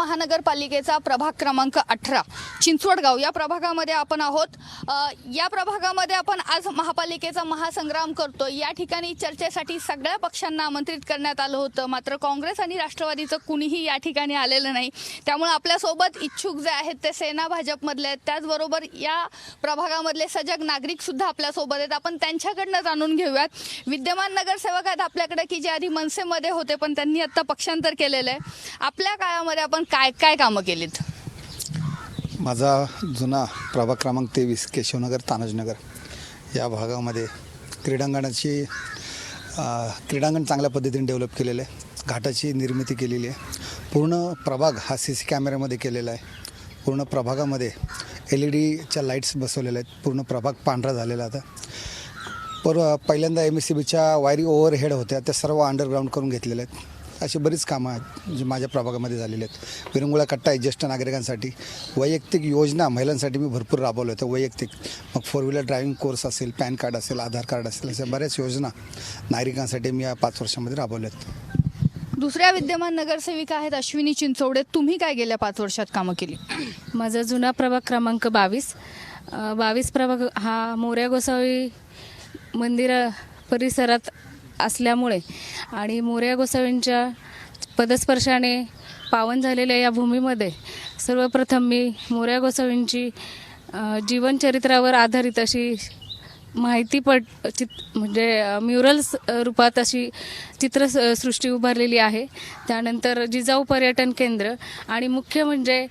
महानगरपालिकेचा प्रभाग क्रमांक अठरा. चिंचवडगाव या प्रभागामध्ये आपण आहोत. या प्रभागामध्ये आपण आज महापालिकेचा महासंग्राम करतो या ठिकाणी चर्चेसाठी सगळ्या पक्षांना आमंत्रित करण्यात आलं होतं. मात्र काँग्रेस आणि राष्ट्रवादीचं कुणीही या ठिकाणी आलेलं नाही. त्यामुळे आपल्यासोबत इच्छुक जे आहेत ते सेना भाजपमधले आहेत. त्याचबरोबर या प्रभागामधले सजग नागरिकसुद्धा आपल्यासोबत आहेत. आपण त्यांच्याकडनं जाणून घेऊयात. विद्यमान नगरसेवक आहेत आपल्याकडे की जे आधी मनसेमध्ये होते पण त्यांनी आत्ता पक्षांतर केलेलं आहे. आपल्या काळामध्ये आपण काय काय कामं केलीत? माझा जुना प्रभाग क्रमांक तेवीस केशवनगर तानाजनगर. या भागामध्ये क्रीडांगणाची क्रीडांगण चांगल्या पद्धतीने डेव्हलप केलेलं आहे. घाटाची निर्मिती केलेली आहे. पूर्ण प्रभाग हा सी सी कॅमेऱ्यामध्ये केलेला आहे. पूर्ण प्रभागामध्ये एल ई डीच्या लाईट्स बसवलेल्या आहेत. पूर्ण प्रभाग पांढरा झालेला आता. पर पहिल्यांदा एम एस सी बीच्या वायरी ओव्हरहेड होत्या. त्या सर्व अंडरग्राऊंड करून घेतलेल्या आहेत. अशी बरीच कामं आहेत जी माझ्या प्रभागामध्ये झालेली आहेत. विरंगुळा कट्टा आहे ज्येष्ठ नागरिकांसाठी. वैयक्तिक योजना महिलांसाठी मी भरपूर राबवल्या होत्या वैयक्तिक. मग फोर व्हीलर ड्रायव्हिंग कोर्स असेल पॅन कार्ड असेल आधार कार्ड असेल अशा बऱ्याच योजना नागरिकांसाठी मी या पाच वर्षामध्ये राबवल्या आहेत. दुसऱ्या विद्यमान नगरसेविका आहेत अश्विनी चिंचवडे. तुम्ही काय गेल्या पाच वर्षात कामं केली? माझा जुना प्रभाग क्रमांक बावीस. बावीस प्रभाग हा मोऱ्या गोसावी मंदिर परिसरात असल्यामुळे. आणि मोर्या गोसावींच्या पदस्पर्शाने पावन झालेल्या या भूमीमध्ये सर्वप्रथम मी मोर्या गोसावींची जीवनचरित्रावर आधारित अशी माहिती पट चित म्हणजे म्युरल्स रूपात अशी चित्रसृष्टी उभारलेली आहे. त्यानंतर जिजाऊ पर्यटन केंद्र आणि मुख्य म्हणजे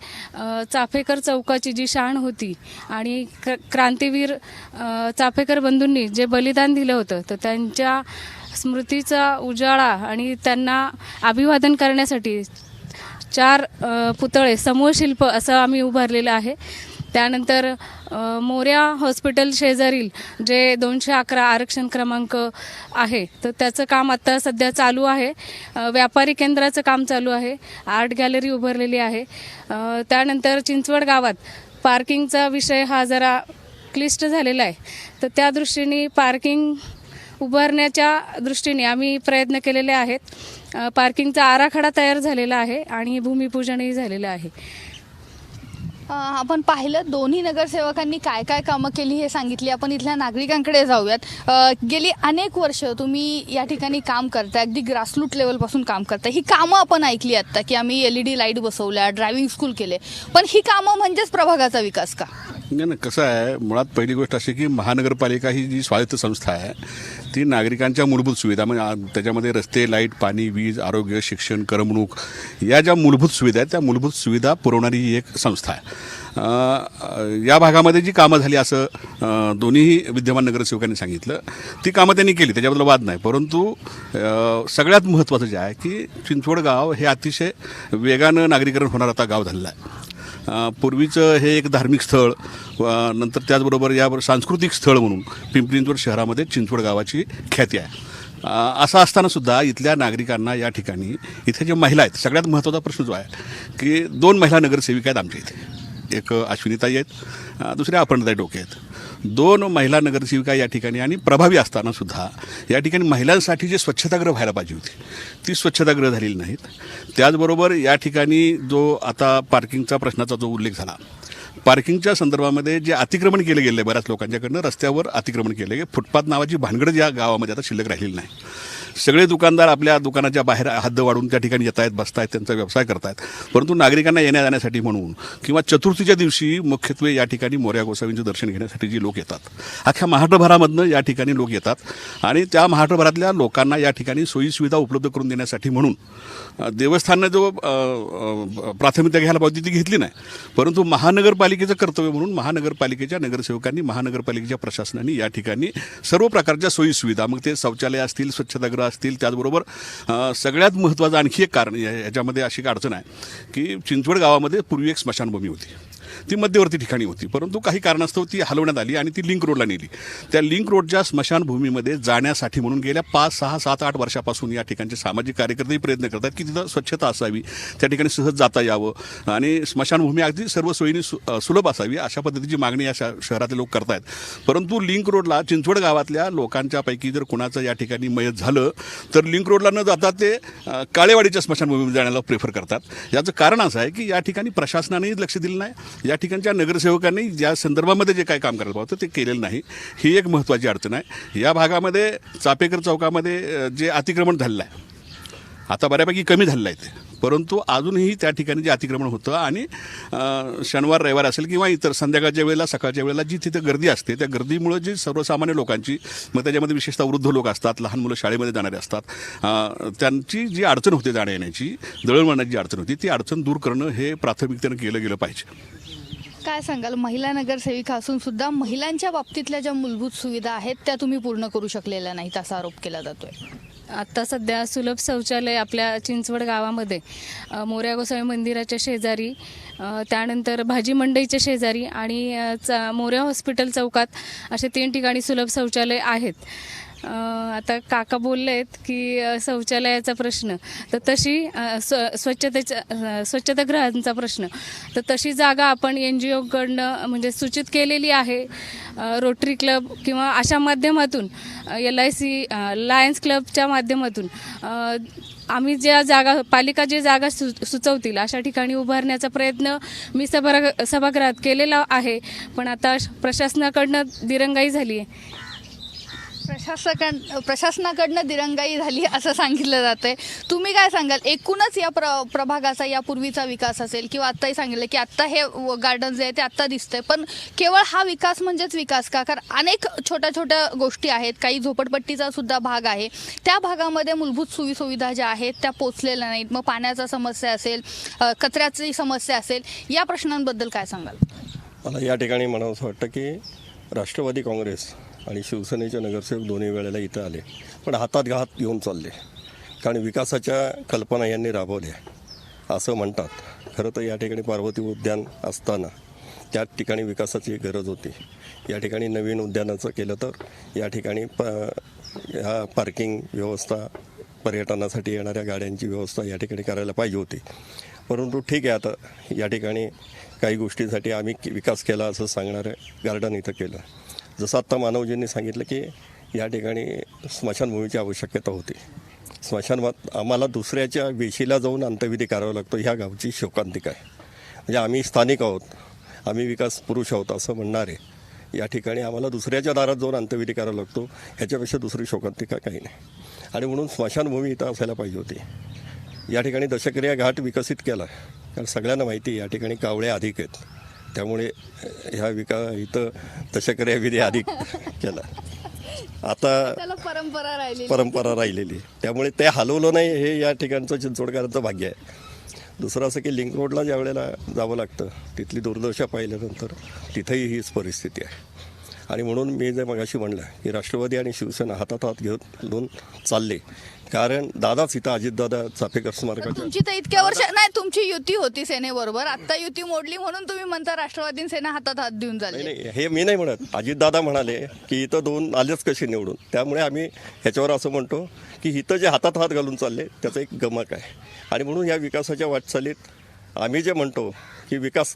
चाफेकर चौकाची जी शान होती आणि क्र क्रांतीवीर चाफेकर बंधूंनी जे बलिदान दिलं होतं तर त्यांच्या स्मृतीचा उजाळा आणि त्यांना अभिवादन करण्यासाठी चार पुतळे समूह शिल्प असं आम्ही उभारलेलं आहे. त्यानंतर मोऱ्या हॉस्पिटल शेजारील जे दोनशे अकरा आरक्षण क्रमांक आहे तर त्याचं काम आत्ता सध्या चालू आहे. व्यापारी केंद्राचं काम चालू आहे. आर्ट गॅलरी उभारलेली आहे. त्यानंतर चिंचवड गावात पार्किंगचा विषय हा जरा क्लिष्ट झालेला आहे. तर त्या दृष्टीने पार्किंग उभारण्याच्या दृष्टीने आम्ही प्रयत्न केलेले आहेत. पार्किंगचा आराखडा तयार झालेला आहे आणि भूमिपूजनही झालेलं आहे. आपण पाहिलं दोन्ही नगरसेवकांनी काय काय कामं केली हे सांगितली. आपण इथल्या नागरिकांकडे जाऊयात. गेली अनेक वर्ष तुम्ही या ठिकाणी काम करताय. अगदी ग्रासरूट लेवलपासून काम करताय. ही कामं आपण ऐकली आत्ता की आम्ही एल ई डी लाइट बसवल्या ड्रायव्हिंग स्कूल केले. पण ही कामं म्हणजेच प्रभागाचा विकास का? नाही कसं आहे मुळात पहिली गोष्ट अशी की महानगरपालिका ही जी स्वायत्त संस्था आहे ती नागरिकांच्या मूलभूत सुविधा म्हणजे त्याच्यामध्ये रस्ते लाइट पाणी वीज आरोग्य शिक्षण करमणूक या ज्या मूलभूत सुविधा आहेत त्या मूलभूत सुविधा पुरवणारी ही एक संस्था आहे. या भागामध्ये जी कामं झाली असं दोन्ही विद्यमान नगरसेवकांनी सांगितलं ती कामं त्यांनी केली त्याच्याबद्दल वाद नाही. परंतु सगळ्यात महत्त्वाचं जे आहे की चिंचवड गाव हे अतिशय वेगानं नागरीकरण होणार आता गाव झालेलं आहे. पूर्वीचं हे एक धार्मिक स्थळ नंतर त्याचबरोबर यावर सांस्कृतिक स्थळ म्हणून पिंपरींचवड शहरामध्ये चिंचवड गावाची ख्याती आहे. असं असतानासुद्धा इथल्या नागरिकांना या ठिकाणी इथे जे महिला आहेत सगळ्यात महत्त्वाचा प्रश्न जो आहे की दोन महिला नगरसेविका आहेत आमच्या इथे. एक अश्विनीताई आहेत दुसऱ्या अपर्णताई डोके आहेत. दोन महिला नगरसेविका या ठिकाणी आणि प्रभावी असताना सुद्धा या ठिकाणी महिलांसाठी जे स्वच्छतागृह व्हायला पाहिजे होती ती स्वच्छतागृह झालेली नाहीत. त्याचबरोबर या ठिकाणी जो आता पार्किंगचा प्रश्नाचा जो उल्लेख झाला पार्किंगच्या संदर्भामध्ये जे अतिक्रमण केलं गेलं आहे बऱ्याच लोकांच्याकडनं रस्त्यावर अतिक्रमण केलं आहे फुटपाथ नावाची भानगड या गावामध्ये आता शिल्लक राहिलेली नाही. सगळे दुकानदार आपल्या दुकानाच्या बाहेर हद्द वाढून त्या ठिकाणी येत आहेत बसत आहेत त्यांचा व्यवसाय करतायत. परंतु नागरिकांना येण्या जाण्यासाठी म्हणून किंवा चतुर्थीच्या दिवशी मुख्यत्वे या ठिकाणी मोर्या गोसावींचं दर्शन घेण्यासाठी जी लोक येतात. अख्ख्या महाराष्ट्रभरामधनं या ठिकाणी लोक येतात आणि त्या महाराष्ट्रभरातल्या लोकांना या ठिकाणी सोयीसुविधा उपलब्ध करून देण्यासाठी म्हणून देवस्थाननं जो प्राथमिकता घ्यायला पाहिजे ती घेतली नाही. परंतु महानगरपालिकेचं कर्तव्य म्हणून महानगरपालिकेच्या नगरसेवकांनी महानगरपालिकेच्या प्रशासनाने या ठिकाणी सर्व प्रकारच्या सोयीसुविधा मग ते शौचालय असतील स्वच्छतागृह असतील त्याचबरोबर सगळ्यात महत्त्वाचं आणखी एक कारण याच्यामध्ये अशी एक अडचण आहे की चिंचवड गावामध्ये पूर्वी एक स्मशानभूमी होती. ती मध्यवर्ती ठिकाणी होती. परंतु काही कारणास्तव ती हलवण्यात आली आणि ती लिंक रोडला नेली. त्या लिंक रोडच्या स्मशानभूमीमध्ये जाण्यासाठी म्हणून गेल्या पाच सहा सात आठ वर्षापासून या ठिकाणचे सामाजिक कार्यकर्तेही प्रयत्न करतात की तिथं स्वच्छता असावी त्या ठिकाणी सहज जाता यावं आणि स्मशानभूमी अगदी सर्व सोयीने सु सुलभ असावी अशा पद्धतीची मागणी या शहरातले लोक करतायत. परंतु लिंक रोडला चिंचवड गावातल्या लोकांच्या पैकी जर कुणाचं या ठिकाणी मयत झालं तर लिंक रोडला न जाता ते काळेवाडीच्या स्मशानभूमीमध्ये जाण्याला प्रेफर करतात. याचं कारण असं आहे की या ठिकाणी प्रशासनानेही लक्ष दिलं नाही या ठिकाणच्या नगरसेवकांनी ज्या संदर्भामध्ये जे काय काम करायला पाहतं ते केलेलं नाही. ही एक महत्त्वाची अडचण आहे. या भागामध्ये चापेकर चौकामध्ये जे अतिक्रमण झालेलं आहे आता बऱ्यापैकी कमी झालेलं आहे ते. परंतु अजूनही त्या ठिकाणी जे अतिक्रमण होतं आणि शनिवार रविवार असेल किंवा इतर संध्याकाळच्या वेळेला सकाळच्या वेळेला जी तिथे गर्दी असते त्या गर्दीमुळं जी सर्वसामान्य लोकांची मग त्याच्यामध्ये विशेषतः वृद्ध लोक असतात लहान मुलं शाळेमध्ये जाणारे असतात त्यांची जी अडचण होते जाण्या येण्याची दळणवळणाची जी अडचण होती ती अडचण दूर करणं हे प्राथमिकतेनं केलं गेलं पाहिजे. काय सांगाल? महिला नगरसेविका असून सुद्धा महिलांच्या बाबतीतल्या ज्या मूलभूत सुविधा आहेत त्या तुम्ही पूर्ण करू शकलेल्या नाहीत असा आरोप केला जातोय. आत्ता सध्या सुलभ शौचालय आपल्या चिंचवड गावामध्ये मोऱ्या गोसावी मंदिराच्या शेजारी त्यानंतर भाजी मंडईच्या शेजारी आणि चा मोऱ्या हॉस्पिटल चौकात असे तीन ठिकाणी सुलभ शौचालय आहेत. आता काका बोलले आहेत की शौचालयाचा प्रश्न. तर तशी स्व स्वच्छतेचा स्वच्छतागृहांचा प्रश्न. तर तशी जागा आपण एन जी ओकडनं म्हणजे सूचित केलेली आहे रोटरी क्लब किंवा अशा माध्यमातून एल आय सी लायन्स क्लबच्या माध्यमातून आम्ही ज्या जागा पालिका जे जागा सु सुचवतील अशा ठिकाणी उभारण्याचा प्रयत्न मी सभागृह सभागृहात केलेला आहे. पण आता प्रशासनाकडनं दिरंगाई झाली आहे प्रशासकां प्रशासनाकडनं दिरंगाई झाली असं सांगितलं जातंय. तुम्ही काय सांगाल? एकूणच या प्र प्रभागाचा यापूर्वीचा विकास असेल किंवा आत्ताही सांगितलं की आत्ता हे गार्डन जे आहे ते आत्ता दिसतंय. पण केवळ हा विकास म्हणजेच विकास का? कारण अनेक छोट्या छोट्या गोष्टी आहेत. काही झोपडपट्टीचा सुद्धा भाग आहे. त्या भागामध्ये मूलभूत सुविसुविधा ज्या आहेत त्या पोचलेल्या नाहीत. मग पाण्याचा समस्या असेल कचऱ्याची समस्या असेल या प्रश्नांबद्दल काय सांगाल? मला या ठिकाणी म्हणावंसं वाटतं की राष्ट्रवादी काँग्रेस आणि शिवसेनेचे नगरसेवक दोन्ही वेळेला इथं आले. पण हातात घात घेऊन चालले. कारण विकासाच्या कल्पना यांनी राबवल्या. असं म्हणतात. खरं तर या ठिकाणी पार्वती उद्यान असताना त्या ठिकाणी विकासाची गरज होती. या ठिकाणी नवीन उद्यानाचं केलं तर या ठिकाणी प ह्या पार्किंग व्यवस्था पर्यटनासाठी येणाऱ्या गाड्यांची व्यवस्था या ठिकाणी करायला पाहिजे होती. परंतु ठीक आहे आता. या ठिकाणी काही गोष्टीसाठी आम्ही विकास केला असं सांगणारं गार्डन इथं केलं. जसं आत्ता मानवजींनी सांगितलं की या ठिकाणी स्मशानभूमीची आवश्यकता होती. स्मशानभात आम्हाला दुसऱ्याच्या वेशीला जाऊन अंत्यविधी करावा लागतो ह्या गावची शोकांतिका आहे. म्हणजे आम्ही स्थानिक आहोत आम्ही विकास पुरुष आहोत असं म्हणणारे या ठिकाणी आम्हाला दुसऱ्याच्या दारात जाऊन अंत्यविधी करावा लागतो ह्याच्यापेक्षा दुसरी शोकांतिका काही नाही. आणि म्हणून स्मशानभूमी इथं असायला पाहिजे होती. या ठिकाणी दशक्रिया घाट विकसित केला कारण सगळ्यांना माहिती या ठिकाणी कावळे अधिक आहेत. त्यामुळे ह्या विका इथं दशक्रिया विधी अधिक केला. आता परंपरा राहिली परंपरा राहिलेली. त्यामुळे ते हलवलं नाही हे या ठिकाणचं चिंचवडकरांचं भाग्य आहे. दुसरं असं की लिंक रोडला ज्या वेळेला जावं लागतं तिथली दुर्दशा पाहिल्यानंतर तिथंही हीच परिस्थिती आहे. आणि म्हणून मी जे मगाशी म्हणलं की राष्ट्रवादी आणि शिवसेना हातात हात घेऊन चालले कारण दादाच इथं अजितदादा चाफेकर स्मारकाच्या तुमची तर इतक्या वर्ष नाही तुमची युती होती सेनेबरोबर. आता युती मोडली म्हणून तुम्ही म्हणता राष्ट्रवादी सेना हातात हात देऊन नाही चालले नाही हे मी नाही म्हणत. अजितदादा म्हणाले की इथं दोन आलेच कसे निवडून? त्यामुळे आम्ही ह्याच्यावर असं म्हणतो की इथं जे हातात हात घालून चालले त्याचं एक गमक आहे. आणि म्हणून या विकासाच्या वाटचालीत आम्ही जे म्हणतो की विकास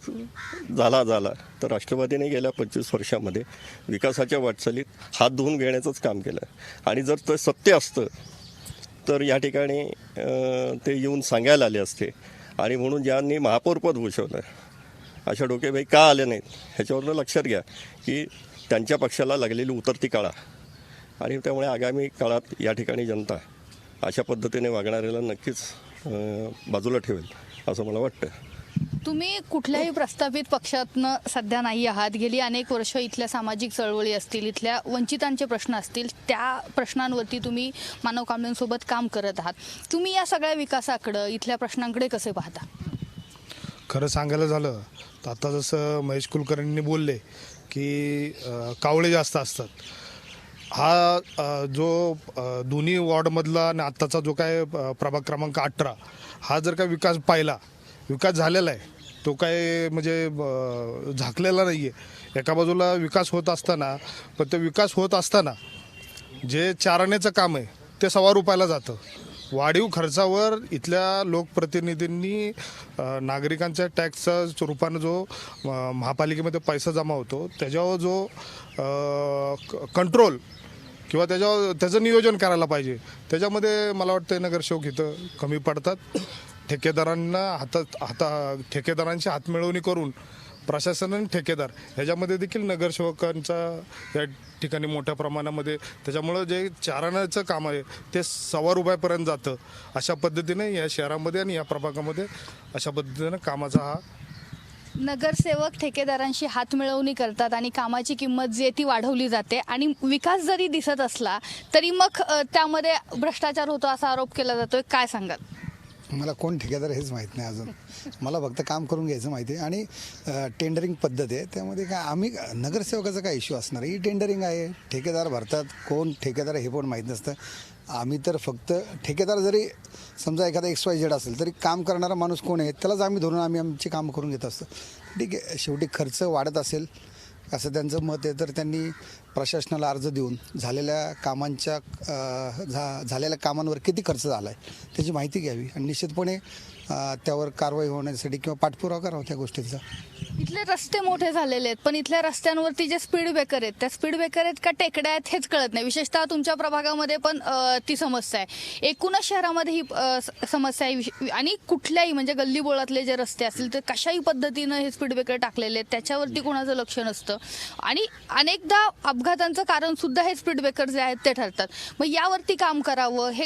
झाला झाला तर राष्ट्रवादीने गेल्या पंचवीस वर्षामध्ये विकासाच्या वाटचालीत हात धुवून घेण्याचंच काम केलं. आणि जर ते सत्य असतं तर या ठिकाणी ते येऊन सांगायला आले असते. आणि म्हणून ज्यांनी महापौरपद भूषवलं अशा डोकेबाई का आले नाहीत? ह्याच्यावरनं लक्षात घ्या की त्यांच्या पक्षाला लागलेली उतरती काळा आणि त्यामुळे आगामी काळात या ठिकाणी जनता अशा पद्धतीने वागणाऱ्याला नक्कीच बाजूला ठेवेल असं मला वाटतं. तुम्ही कुठल्याही प्रस्थापित पक्षातनं सध्या नाही आहात. गेली अनेक वर्ष इथल्या सामाजिक चळवळी असतील इथल्या वंचितांचे प्रश्न असतील त्या प्रश्नांवरती तुम्ही मानव कांबळेंसोबत काम करत आहात. तुम्ही या सगळ्या विकासाकडं इथल्या प्रश्नांकडे कसे पाहता? खरं सांगायला झालं तर आता जसं महेश कुलकर्णींनी बोलले की कावळे जास्त असतात. हा जो दोन्ही वॉर्डमधला आणि आत्ताचा जो काय प्रभाग क्रमांक अठरा हा जर का विकास पाहिला विकास झालेला आहे. तो काय म्हणजे झाकलेला नाही आहे एका बाजूला विकास होत असताना पण तो विकास होत असताना जे चारण्याचं काम आहे ते सव्वा रुपयाला जातं. वाढीव खर्चावर इथल्या लोकप्रतिनिधींनी नागरिकांच्या टॅक्सच्या रूपानं जो महापालिकेमध्ये पैसा जमा होतो त्याच्यावर जो कंट्रोल किंवा त्याच्यावर त्याचं नियोजन करायला पाहिजे. त्याच्यामध्ये मला वाटतं नगरसेवक इथं कमी पडतात. ठेकेदारांना हातात हाता ठेकेदारांशी हातमिळवणी करून प्रशासन आणि ठेकेदार ह्याच्यामध्ये देखील नगरसेवकांचा या ठिकाणी मोठ्या प्रमाणामध्ये त्याच्यामुळं जे चारणाचं काम आहे ते सव्वा रुपयापर्यंत जातं. अशा पद्धतीने या शहरामध्ये आणि या प्रभागामध्ये अशा पद्धतीनं कामाचा हा नगरसेवक ठेकेदारांशी हात मिळवणी करतात आणि कामाची किंमत जी आहे ती वाढवली जाते आणि विकास जरी दिसत असला तरी मग त्यामध्ये भ्रष्टाचार होतो असा आरोप केला जातोय. काय सांगाल? मला कोण ठेकेदार हेच माहीत नाही अजून. मला फक्त काम करून घ्यायचं माहिती आहे. आणि टेंडरिंग पद्धत आहे. त्यामध्ये काय आम्ही नगरसेवकाचा काय इश्यू असणार? ही टेंडरिंग आहे. ठेकेदार भरतात. कोण ठेकेदार हे पण माहीत नसतं. आम्ही तर फक्त ठेकेदार जरी समजा एखादा एक्स वाय झेड असेल तरी काम करणारा माणूस कोण आहे त्यालाच आम्ही धरून आम्ही आमची कामं करून घेत असतो. ठीक आहे. शेवटी खर्च वाढत असेल असं त्यांचं मत आहे तर त्यांनी प्रशासनाला अर्ज देऊन झालेल्या कामांच्या झा झालेल्या कामांवर किती खर्च झाला आहे त्याची माहिती घ्यावी. आणि निश्चितपणे त्यावर कारवाई होण्यासाठी किंवा पाठपुरावा करावा त्या गोष्टींचा. इथले रस्ते मोठे झालेले आहेत पण इथल्या रस्त्यांवरती जे स्पीड ब्रेकर आहेत त्या स्पीड ब्रेकर आहेत का टेकड्या आहेत हेच कळत नाही. विशेषतः तुमच्या प्रभागामध्ये पण ती समस्या आहे. एकूणच शहरामध्ये ही स- समस्या आहे. आणि कुठल्याही म्हणजे गल्ली बोळातले जे रस्ते असतील तर कशाही पद्धतीनं हे स्पीड ब्रेकर टाकलेले आहेत त्याच्यावरती कोणाचं लक्ष नसतं. आणि अनेकदा अपघातांचं कारण सुद्धा हे स्पीड ब्रेकर जे आहेत ते ठरतात. मग यावरती काम करावं हे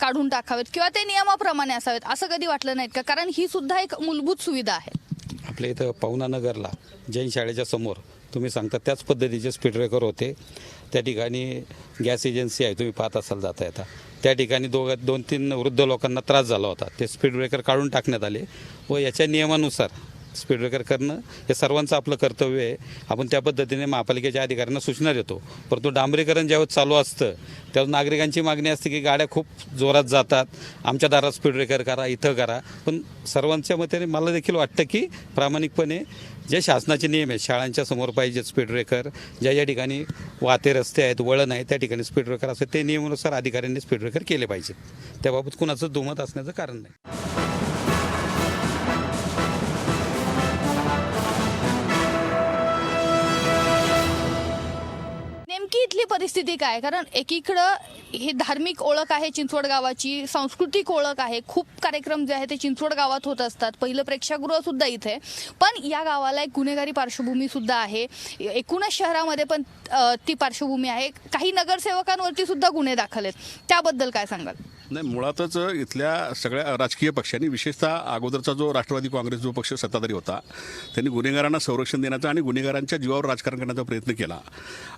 काढून टाकावेत किंवा ते नियमाप्रमाणे असावेत असं कधी वाटलं नाहीत का? कारण ही सुद्धा एक मूलभूत सुविधा आहे. आपल्या इथं पवना नगरला जैन शाळेच्या समोर तुम्ही सांगता त्याच पद्धतीचे स्पीड ब्रेकर होते. त्या ठिकाणी गॅस एजन्सी आहे तुम्ही पाहत असाल जाता येता. त्या ठिकाणी दोघ दोन तीन वृद्ध लोकांना त्रास झाला होता. ते स्पीड ब्रेकर काढून टाकण्यात आले व याच्या नियमानुसार स्पीड ब्रेकर करणं हे सर्वांचं आपलं कर्तव्य आहे. आपण त्या पद्धतीने महापालिकेच्या अधिकाऱ्यांना सूचना देतो. परंतु डांबरीकरण ज्यावेळेस चालू असतं त्यावेळेस नागरिकांची मागणी असते की गाड्या खूप जोरात जातात. आमच्या दारात स्पीड ब्रेकर करा इथं करा. पण सर्वांच्या मते मला देखील वाटतं की प्रामाणिकपणे जे शासनाचे नियम आहेत शाळांच्या समोर पाहिजे स्पीड ब्रेकर ज्या ज्या ठिकाणी वाहते रस्ते आहेत वळण आहे त्या ठिकाणी स्पीड ब्रेकर असते ते नियमानुसार अधिकाऱ्यांनी स्पीड ब्रेकर केले पाहिजे त्याबाबत कुणाचं दुमत असण्याचं कारण नाही. नेमकी इथली परिस्थिती काय? कारण एकीकडं हे धार्मिक ओळख आहे चिंचवड गावाची सांस्कृतिक ओळख आहे. खूप कार्यक्रम जे आहे ते चिंचवड गावात होत असतात. पहिलं प्रेक्षागृह सुद्धा इथे. पण या गावाला एक गुन्हेगारी पार्श्वभूमी सुद्धा आहे. एकूणच शहरामध्ये पण ती पार्श्वभूमी आहे. काही नगरसेवकांवरती सुद्धा गुन्हे दाखल आहेत. त्याबद्दल काय सांगाल? नाही मुळातच इथल्या सगळ्या राजकीय पक्षांनी विशेषतः अगोदरचा जो राष्ट्रवादी काँग्रेस जो पक्ष सत्ताधारी होता त्यांनी गुन्हेगारांना संरक्षण देण्याचा आणि गुन्हेगारांच्या जीवावर राजकारण करण्याचा प्रयत्न केला.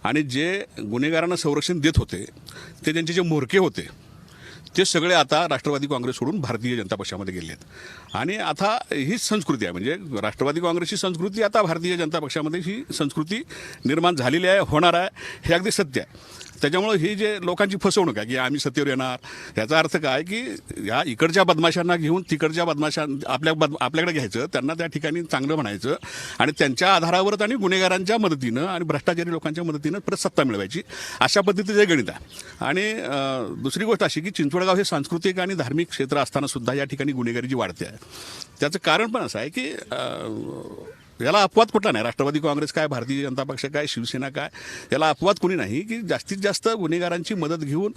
आणि जे गुन्हेगारांना संरक्षण देत होते ते त्यांचे जे म्होरके होते ते सगळे आता राष्ट्रवादी काँग्रेस सोडून भारतीय जनता पक्षामध्ये गेले आहेत. आणि आता हीच संस्कृती आहे म्हणजे राष्ट्रवादी काँग्रेसची संस्कृती आता भारतीय जनता पक्षामध्ये ही संस्कृती निर्माण झालेली आहे होणार आहे हे अगदी सत्य आहे. त्याच्यामुळं ही जे लोकांची फसवणूक आहे की आम्ही सत्तेवर येणार याचा अर्थ काय की या इकडच्या बदमाशांना घेऊन तिकडच्या बदमाशां आपल्या बद आपल्याकडे घ्यायचं त्यांना त्या ठिकाणी चांगलं म्हणायचं आणि त्यांच्या आधारावरच आणि गुन्हेगारांच्या मदतीनं आणि भ्रष्टाचारी लोकांच्या मदतीनं परत सत्ता मिळवायची अशा पद्धतीचं गणित आहे. आणि दुसरी गोष्ट अशी की चिंचवडगाव हे सांस्कृतिक आणि धार्मिक क्षेत्र असताना सुद्धा या ठिकाणी गुन्हेगारी जी वाढते आहे. त्याचं कारण पण असं आहे की याला अपवाद कुठला नाही? राष्ट्रवादी काँग्रेस काय भारतीय जनता पक्ष काय शिवसेना काय? याला अपवाद कोणी नाही की जास्तीत जास्त गुन्हेगारांची मदत घेऊन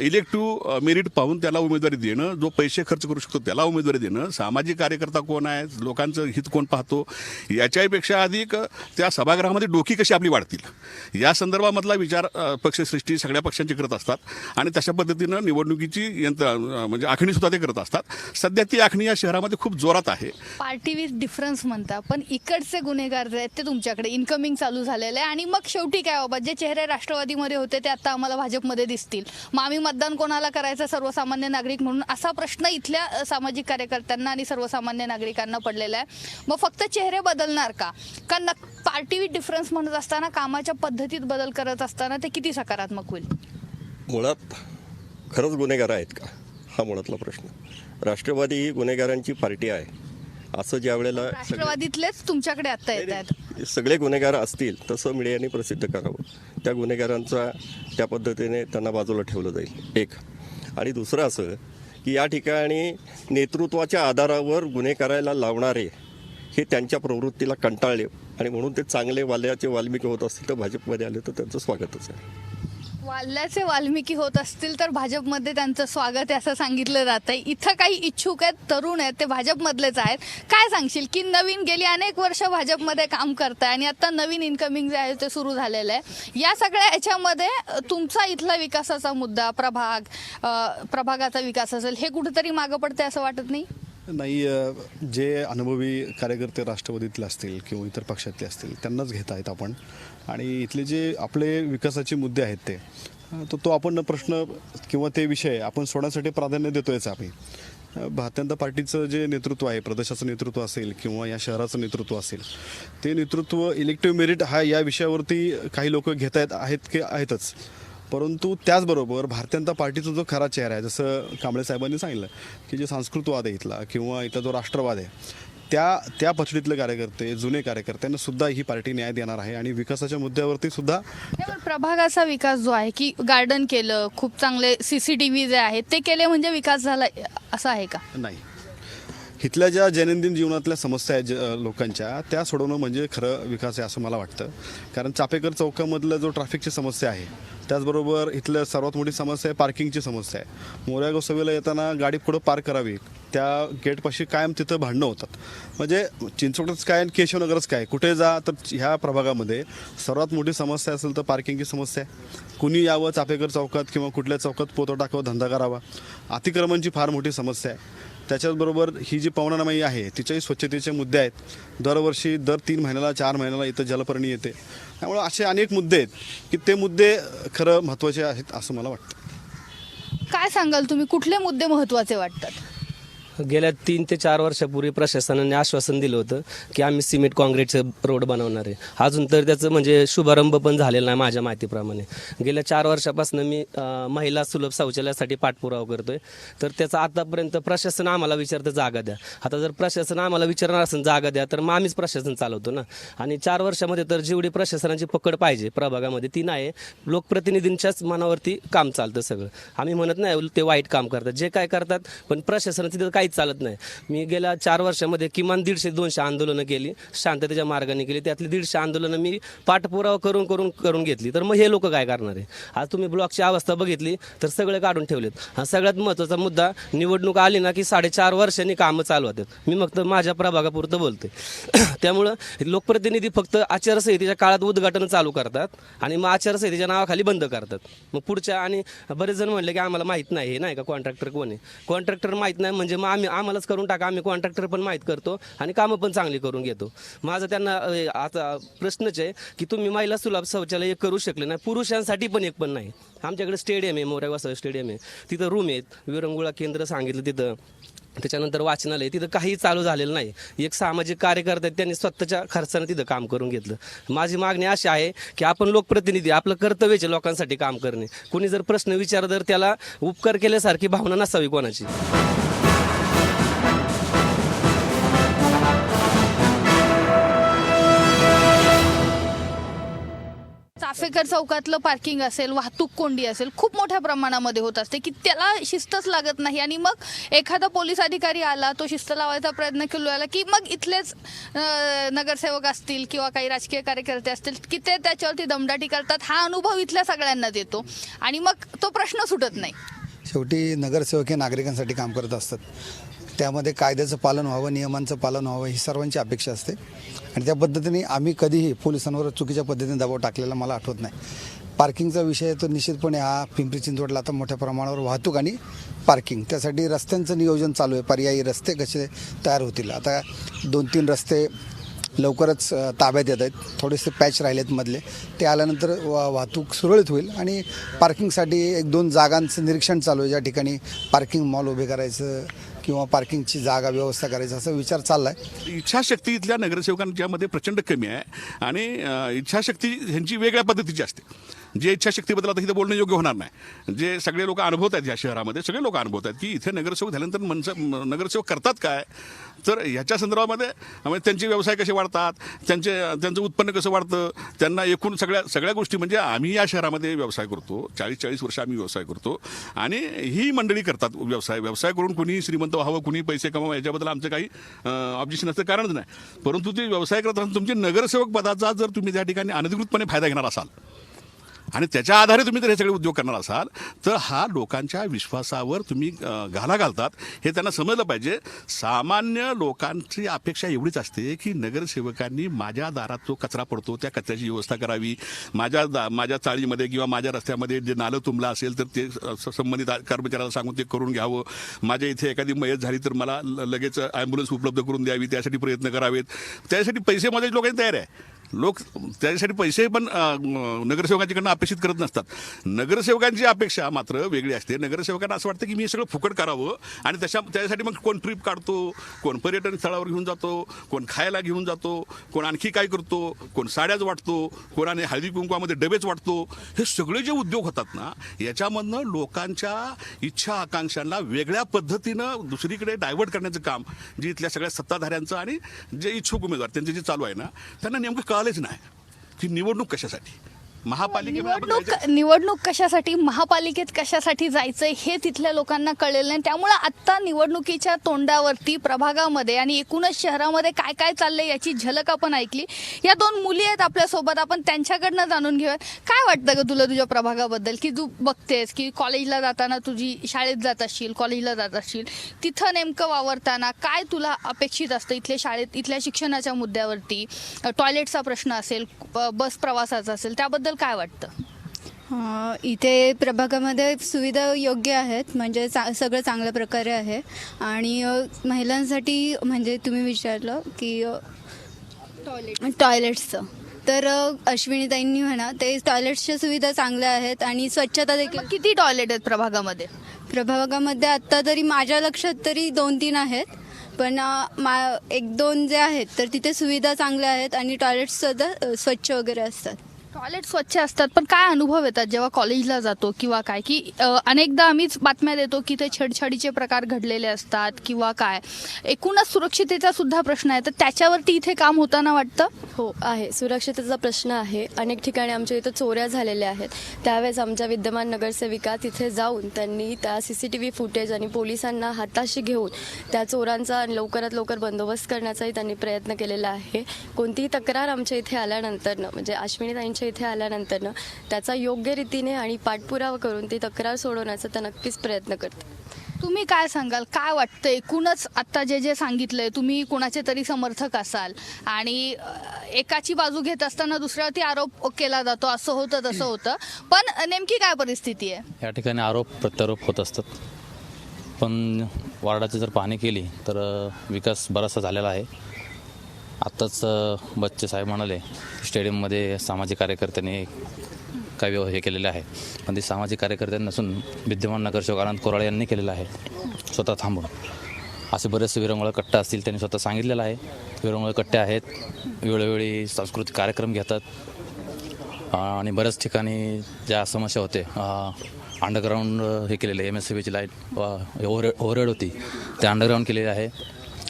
इलेक्टिव्ह मेरिट पाहून त्याला उमेदवारी देणं जो पैसे खर्च करू शकतो त्याला उमेदवारी देणं सामाजिक कार्यकर्ता कोण आहे लोकांचं हित कोण पाहतो याच्यापेक्षा अधिक त्या सभागृहामध्ये डोकी कशी आपली वाढतील? या संदर्भामधला विचार पक्षसृष्टी सगळ्या पक्षांची करत असतात आणि तशा पद्धतीनं निवडणुकीची यंत्र म्हणजे आखणी सुद्धा ते करत असतात. सध्या ती आखणी या शहरामध्ये खूप जोरात आहे. पार्टी विथ डिफरन्स म्हणता पण इकडचे गुन्हेगार जे आहेत ते तुमच्याकडे. इन्कमिंग चालू झालेले आहे. आणि मग शेवटी काय बाबा जे चेहरे राष्ट्रवादीमध्ये होते ते आता आम्हाला भाजपमध्ये दिसतील. मग आम्ही मतदान कोणाला करायचं? सर्वसामान्य नागरिक म्हणून असा प्रश्न इथल्या सामाजिक कार्यकर्त्यांना आणि सर्वसामान्य नागरिकांना पडलेला आहे. मग फक्त चेहरे बदलणार का? का पार्टी डिफरन्स म्हणत असताना कामाच्या पद्धतीत बदल करत असताना ते किती सकारात्मक होईल? मुळात खरंच गुन्हेगार आहेत का? हा मुळातला प्रश्न. राष्ट्रवादी ही गुन्हेगारांची पार्टी आहे. असं ज्या वेळेला राष्ट्रवादीतलेच तुमच्याकडे आता येत आहेत सगळे गुन्हेगार असतील तसं मीडियाने प्रसिद्ध करावं. त्या गुन्हेगारांचा त्या पद्धतीने त्यांना बाजूला ठेवलं जाईल एक. आणि दुसरं असं की या ठिकाणी नेतृत्वाच्या आधारावर गुन्हे करायला लावणारे हे त्यांच्या प्रवृत्तीला कंटाळले. आणि म्हणून ते चांगले वाल्याचे वाल्मिकी होत असतील तर भाजपमध्ये आले तर त्यांचं स्वागतच आहे. वाल्याचे वाल्मिकी होत असतील तर भाजपमध्ये त्यांचं स्वागत आहे असं सांगितलं जात आहे. इथं काही इच्छुक आहेत तरुण आहेत ते भाजपमधलेच आहेत. काय सांगशील? की नवीन गेली अनेक वर्ष भाजपमध्ये काम करताय आणि आता नवीन इन्कमिंग जे आहे ते सुरू झालेलं आहे. या सगळ्या याच्यामध्ये तुमचा इथला विकासाचा मुद्दा प्रभाग प्रभागाचा विकास असेल हे कुठेतरी मागं पडते असं वाटत नाही? नाही जे अनुभवी कार्यकर्ते राष्ट्रवादीतले असतील किंवा इतर पक्षातले असतील त्यांनाच घेत आहेत आपण. आणि इथले जे आपले विकासाचे मुद्दे आहेत ते तर तो तो आपण प्रश्न किंवा ते विषय आपण सोडण्यासाठी प्राधान्य देतोयच आम्ही. अ, भारतीय जनता पार्टीचं जे नेतृत्व आहे प्रदेशाचं नेतृत्व असेल किंवा या शहराचं नेतृत्व असेल ते नेतृत्व इलेक्टिव्ह मेरिट हा या विषयावरती काही लोक घेत आहेत आहेत की आहेतच. परंतु त्याचबरोबर भारतीय जनता पार्टीचा जो खरा चेहरा आहे जसं कांबळे साहेबांनी सांगितलं की जे सांस्कृतवाद आहे इथला किंवा इथला जो राष्ट्रवाद आहे त्या त्या पछडीतले कार्यकर्ते जुने कार्यकर्त्यांना सुद्धा ही पार्टी न्याय देणार आहे आणि विकासाच्या मुद्द्यावरती सुद्धा प्रभागाचा विकास जो आहे की गार्डन केलं खूप चांगले C C T V J आहेत ते केले म्हणजे विकास झाला असं आहे का? नाही. इथल्या ज्या दैनंदिन जीवनातल्या समस्या आहेत ज- लोकांच्या त्या सोडवणं म्हणजे खरं विकास आहे असं मला वाटतं. कारण चापेकर चौकामधलं जो ट्रॅफिकची समस्या आहे त्याचबरोबर इथलं सर्वात मोठी समस्या आहे पार्किंगची समस्या आहे. मोऱ्या गोसावीला येताना गाडी पुढं पार्क करावी त्या गेटपाशी कायम तिथं भांडणं होतात. म्हणजे चिंचवडच काय आणि केशवनगरच काय कुठे जा तर ह्या प्रभागामध्ये सर्वात मोठी समस्या असेल तर पार्किंगची समस्या आहे. कुणी यावं चापेकर चौकात किंवा कुठल्या चौकात पोतं टाकावं धंदा करावा. अतिक्रमणची फार मोठी समस्या आहे. त्याच्याचबरोबर ही जी पवनामाई आहे तिच्याही स्वच्छतेचे मुद्दे आहेत. दरवर्षी दर तीन महिन्याला चार महिन्याला इथं जलपर्णी येते. त्यामुळं असे अनेक मुद्दे आहेत की ते मुद्दे खरं महत्त्वाचे आहेत असं मला वाटतं. काय सांगाल तुम्ही? कुठले मुद्दे महत्त्वाचे वाटतात? गेल्या तीन ते चार वर्षापूर्वी प्रशासनाने आश्वासन दिलं होतं की आम्ही सिमेंट काँक्रीटचं रोड बनवणार आहे. अजून तर त्याचं म्हणजे शुभारंभ पण झालेला नाही माझ्या माहितीप्रमाणे. गेल्या चार वर्षापासून मी महिला सुलभ शौचालयासाठी पाठपुरावा करतोय. तर त्याचा आतापर्यंत प्रशासन आम्हाला विचारतं जागा द्या. आता जर प्रशासन आम्हाला विचारणार असेल जागा द्या तर मग आम्हीच प्रशासन चालवतो ना. आणि चार वर्षामध्ये तर जेवढी प्रशासनाची पकड पाहिजे प्रभागामध्ये ती नाही. लोकप्रतिनिधींच्याच मनावरती काम चालतं सगळं. आम्ही म्हणत नाही ते वाईट काम करतात. जे काय करतात पण प्रशासन काय काहीच चालत नाही. मी गेल्या चार वर्षामध्ये किमान दीडशे दोनशे आंदोलनं केली शांततेच्या मार्गाने केली. त्यातली दीडशे आंदोलनं मी पाठपुरावा करून करून करून घेतली. तर मग हे लोक काय करणार आहे? आज तुम्ही ब्लॉकची अवस्था बघितली तर सगळे काढून ठेवलेत. हा सगळ्यात महत्त्वाचा मुद्दा निवडणूक आली ना की साडेचार वर्षांनी कामं चालू होतात. मी फक्त माझ्या प्रभागापुरतं बोलते त्यामुळं लोकप्रतिनिधी फक्त आचारसंहितेच्या काळात उद्घाटन चालू करतात आणि मग आचारसंहितेच्या नावाखाली बंद करतात. मग पुढच्या आणि बरेच जण म्हणले की आम्हाला माहीत नाही हे नाही का कॉन्ट्रॅक्टर कोण आहे? कॉन्ट्रॅक्टर माहीत नाही म्हणजे मग आम्ही आम्हालाच करून टाका आम्ही कॉन्ट्रॅक्टर पण माहीत करतो आणि कामं पण चांगली करून घेतो. माझा त्यांना आता प्रश्नच आहे की तुम्ही महिला सुलभ शौचालय एक करू शकले नाही पुरुषांसाठी पण एक पण नाही. आमच्याकडे स्टेडियम आहे मोऱ्या वासव स्टेडियम आहे. तिथं रूम आहेत विरंगुळा केंद्र सांगितलं तिथं. त्याच्यानंतर वाचनालय तिथं काही चालू झालेलं नाही. एक सामाजिक कार्यकर्ते आहेत, त्यांनी स्वतःच्या खर्चानं तिथं काम करून घेतलं. माझी मागणी अशी आहे की आपण लोकप्रतिनिधी आपलं कर्तव्यचे लोकांसाठी काम करणे. कुणी जर प्रश्न विचार तर त्याला उपकार केल्यासारखी भावना नसावी कोणाची. चाफेकर चौकातलं पार्किंग असेल वाहतूक कोंडी असेल खूप मोठ्या प्रमाणामध्ये होत असते की त्याला शिस्तच लागत नाही. आणि मग एखादा पोलीस अधिकारी आला तो शिस्त लावायचा प्रयत्न केला की मग इथलेच नगरसेवक असतील किंवा काही राजकीय कार्यकर्ते असतील की ते त्याच्यावरती दमदाटी करतात. हा अनुभव इथल्या सगळ्यांना देतो. आणि मग तो प्रश्न सुटत नाही. शेवटी नगरसेवक हे नागरिकांसाठी काम करत असतात. त्यामध्ये कायद्याचं पालन व्हावं नियमांचं पालन व्हावं ही सर्वांची अपेक्षा असते. आणि त्या पद्धतीने आम्ही कधीही पोलिसांवर चुकीच्या पद्धतीने दबाव टाकलेला मला आठवत नाही. पार्किंगचा विषय तो निश्चितपणे हा पिंपरी चिंचवडला आता मोठ्या प्रमाणावर वाहतूक आणि पार्किंग. त्यासाठी रस्त्यांचं नियोजन चालू आहे. पर्यायी रस्ते कसे तयार होतील? आता दोन तीन रस्ते लवकरच ताब्यात येत आहेत. थोडेसे पॅच राहिलेत मधले. ते आल्यानंतर वा वाहतूक सुरळीत होईल आणि पार्किंगसाठी एक दोन जागांचं निरीक्षण चालू आहे. ज्या ठिकाणी पार्किंग मॉल उभे करायचं किंवा पार्किंगची जागा व्यवस्था करायचा असा विचार चालला आहे इच्छाशक्ती इथल्या नगरसेवकांच्यामध्ये प्रचंड कमी आहे आणि इच्छाशक्ती ह्यांची वेगळ्या पद्धतीची असते. जे इच्छाशक्तीबद्दल आता इथं बोलणं योग्य होणार नाही. जे सगळे लोक अनुभवत आहेत या शहरामध्ये सगळे लोक अनुभवत आहेत की इथे नगरसेवक झाल्यानंतर मनस नगरसेवक करतात काय? तर ह्याच्या संदर्भामध्ये म्हणजे त्यांचे व्यवसाय कसे वाढतात त्यांचे त्यांचं उत्पन्न कसं वाढतं त्यांना एकूण सगळ्या सगळ्या गोष्टी म्हणजे आम्ही या शहरामध्ये व्यवसाय करतो. चाळीस चाळीस वर्ष आम्ही व्यवसाय करतो. आणि ही मंडळी करतात व्यवसाय. व्यवसाय करून कुणी श्रीमंत व्हावं कुणी पैसे कमावं याच्याबद्दल आमचं काही ऑब्जेक्शन असं कारणच नाही. परंतु ते व्यवसाय करत असताना तुमचे नगरसेवक पदाचा जर तुम्ही त्या ठिकाणी अनधिकृतपणे फायदा घेणार असाल आणि त्याच्या आधारे तुम्ही जर हे सगळे उद्योग करणार असाल तर हा लोकांच्या विश्वासावर तुम्ही घाला घालतात. हे त्यांना समजलं पाहिजे. सामान्य लोकांची अपेक्षा एवढीच असते की नगरसेवकांनी माझ्या दारात जो कचरा पडतो त्या कचऱ्याची व्यवस्था करावी. माझ्या दा माझ्या चाळीमध्ये किंवा माझ्या रस्त्यामध्ये जे नालं तुंबलं असेल तर ते संबंधित कर्मचाऱ्याला सांगून ते करून घ्यावं. माझ्या इथे एखादी मयत झाली तर मला ल- लगेच ॲम्ब्युलन्स उपलब्ध करून द्यावी. त्यासाठी प्रयत्न करावेत. त्यासाठी पैसे माझ्या लोकांनी तयार आहे. लोक त्याच्यासाठी पैसे पण नगरसेवकांच्याकडनं अपेक्षित करत नसतात. नगरसेवकांची अपेक्षा मात्र वेगळी असते. नगरसेवकांना असं वाटतं की मी हे सगळं फुकट करावं आणि त्याच्या त्याच्यासाठी मग कोण ट्रिप काढतो कोण पर्यटन स्थळावर घेऊन जातो कोण खायला घेऊन जातो कोण आणखी काय करतो कोण साड्याच वाटतो कोणाने हळदी कुंकवामध्ये डबेच वाटतो. हे सगळे जे उद्योग होतात ना याच्यामधनं लोकांच्या इच्छा आकांक्षांना वेगळ्या पद्धतीनं दुसरीकडे डायव्हर्ट करण्याचं काम जे इथल्या सगळ्या सत्ताधाऱ्यांचं आणि जे इच्छुक उमेदवार त्यांचे जे चालू आहे ना त्यांना नेमकं कळालेच नाही. की निवडणूक कशासाठी? महापालिकेमध्ये आपण निवडणूक जायचं- निवडणूक कशासाठी महापालिकेत कशासाठी जायचंय हे तिथल्या लोकांना कळलेलं नाही. त्यामुळे आत्ता निवडणुकीच्या तोंडावरती प्रभागामध्ये आणि एकूणच शहरामध्ये काय काय चाललंय याची झलक आपण ऐकली. या दोन मुली आहेत आपल्यासोबत आपण त्यांच्याकडनं जाणून घेऊया काय वाटतं ग तुला तुझ्या प्रभागाबद्दल? की तू बघतेस की कॉलेजला जाताना तुझी शाळेत जात असशील कॉलेजला जात असशील तिथं नेमकं वावरताना काय तुला अपेक्षित असतं? इथल्या शाळेत इथल्या शिक्षणाच्या मुद्द्यावरती टॉयलेटचा प्रश्न असेल ब- बस प्रवासाचा असेल त्याबद्दल काय वाटतं? अ, इथे प्रभागामध्ये सुविधा योग्य आहेत. म्हणजे चा सगळं चांगल्या प्रकारे आहे. आणि अ, महिलांसाठी म्हणजे तुम्ही विचारलं की टॉयलेट टॉयलेट्सचं तर अ, अश्विनीताईंनी म्हणा ते टॉयलेट्सच्या सुविधा चांगल्या आहेत आणि स्वच्छता देखील मग किती टॉयलेट आहेत प्रभागामध्ये? प्रभागामध्ये आत्ता तरी माझ्या लक्षात तरी दोन तीन आहेत. पण अ, मा एक दोन जे आहेत तर तिथे सुविधा चांगल्या आहेत आणि टॉयलेट्स सुद्धा अ, स्वच्छ वगैरे असतात. टॉयलेट स्वच्छ असतात पण काय अनुभव येतात जेव्हा कॉलेजला जातो किंवा काय? की अ, अनेकदा आम्हीच बातम्या देतो की ते छेडछाडीचे प्रकार घडलेले असतात किंवा काय? एकूणच सुरक्षितेचा सुद्धा प्रश्न आहे. तर त्याच्यावरती इथे काम होताना वाटतं? हो आहे. सुरक्षितेचा प्रश्न आहे. अनेक ठिकाणी आमच्या इथं चोऱ्या झालेल्या आहेत. त्यावेळेस आमच्या विद्यमान नगरसेविका तिथे जाऊन त्यांनी त्या C C T V footage आणि पोलिसांना हाताशी घेऊन त्या चोरांचा लवकरात लवकर बंदोबस्त करण्याचाही त्यांनी प्रयत्न केलेला आहे. कोणतीही तक्रार आमच्या इथे आल्यानंतरनं म्हणजे अश्विनीताईंच्या इथे आल्यानंतरनं त्याचा योग्य रीतीने आणि पाठपुरावा करून ती तक्रार सोडवण्याचा त्या नक्कीच प्रयत्न करते. तुम्ही काय सांगाल? काय वाटतं एकूणच आता जे जे सांगितलंय तुम्ही कुणाचे तरी समर्थक असाल आणि एकाची बाजू घेत असताना दुसऱ्यावरती आरोप केला जातो असं होतं तसं होतं. पण नेमकी काय परिस्थिती आहे? या ठिकाणी आरोप प्रत्यारोप होत असतात. पण वार्डाची जर पाहणी केली तर विकास बराचसा झालेला आहे. आत्ताच बच्चे साहेब म्हणाले स्टेडियममध्ये सामाजिक कार्यकर्त्यांनी काही हे केलेले आहे. पण ते सामाजिक कार्यकर्ते नसून विद्यमान नगरसेवक आनंद कोराळे यांनी केलेलं आहे. स्वतः थांबून. असे बरेचसे विरंगुळा कट्टा असतील त्यांनी स्वतः सांगितलेलं आहे. विरंगुळा कट्टे आहेत वेळोवेळी सांस्कृतिक कार्यक्रम घेतात. आणि बऱ्याच ठिकाणी ज्या समस्या होते अंडरग्राऊंड हे केलेले एम एस सी बीची लाइट ओव्हर ओव्हरहेड होती ते अंडरग्राऊंड केलेले आहे.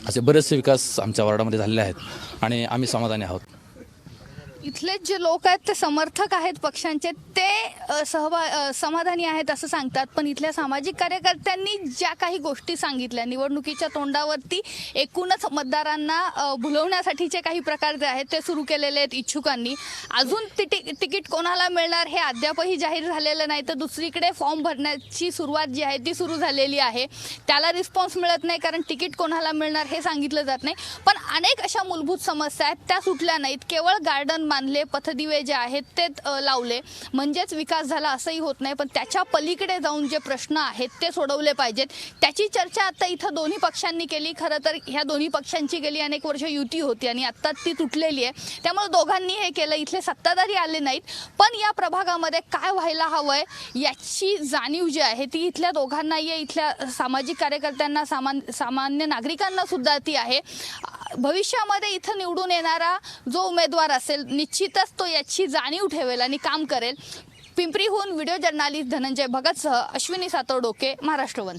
असे बरेचसे विकास आमच्या वॉर्डामध्ये झालेले आहेत आणि आम्ही समाधानी आहोत. इथलेच जे लोक आहेत ते समर्थक आहेत पक्षांचे ते अ, सहभा अ, समाधानी आहेत असं सांगतात. पण इथल्या सामाजिक कार्यकर्त्यांनी ज्या काही गोष्टी सांगितल्या निवडणुकीच्या तोंडावरती एकूणच मतदारांना अ, भुलवण्यासाठीचे काही प्रकार जे आहेत ते सुरू केलेले आहेत इच्छुकांनी. अजून तिटी तिकीट कोणाला मिळणार हे अद्यापही जाहीर झालेलं नाही. तर दुसरीकडे फॉर्म भरण्याची सुरुवात जी आहे ती सुरू झालेली आहे. त्याला रिस्पॉन्स मिळत नाही कारण तिकीट कोणाला मिळणार हे सांगितलं जात नाही. पण अनेक अशा मूलभूत समस्या आहेत त्या सुटल्या नाहीत. केवळ गार्डन बांधले पथदिवे जे आहेत ते लावले. म्हणजेच विकास झाला असंही होत नाही पण त्याच्या पलीकडे जाऊन जे प्रश्न आहेत ते सोडवले पाहिजेत. त्याची चर्चा आता इथं दोन्ही पक्षांनी केली. खरं तर ह्या दोन्ही पक्षांची गेली अनेक वर्ष युती होती आणि आत्ता ती तुटलेली आहे. त्यामुळे दोघांनी हे केलं. इथले सत्ताधारी आले नाहीत. पण या प्रभागामध्ये काय व्हायला हवंय याची जाणीव जी आहे ती इथल्या दोघांनाही आहे. इथल्या सामाजिक कार्यकर्त्यांना सामान सामान्य नागरिकांना सुद्धा ती आहे. भविष्यामध्ये इथं निवडून येणारा जो उमेदवार असेल निश्चितच तो याची जाणीव ठेवेल आणि काम करेल. पिंपरीहून व्हिडिओ जर्नालिस्ट धनंजय भगतसह अश्विनी सातव डोके महाराष्ट्रवन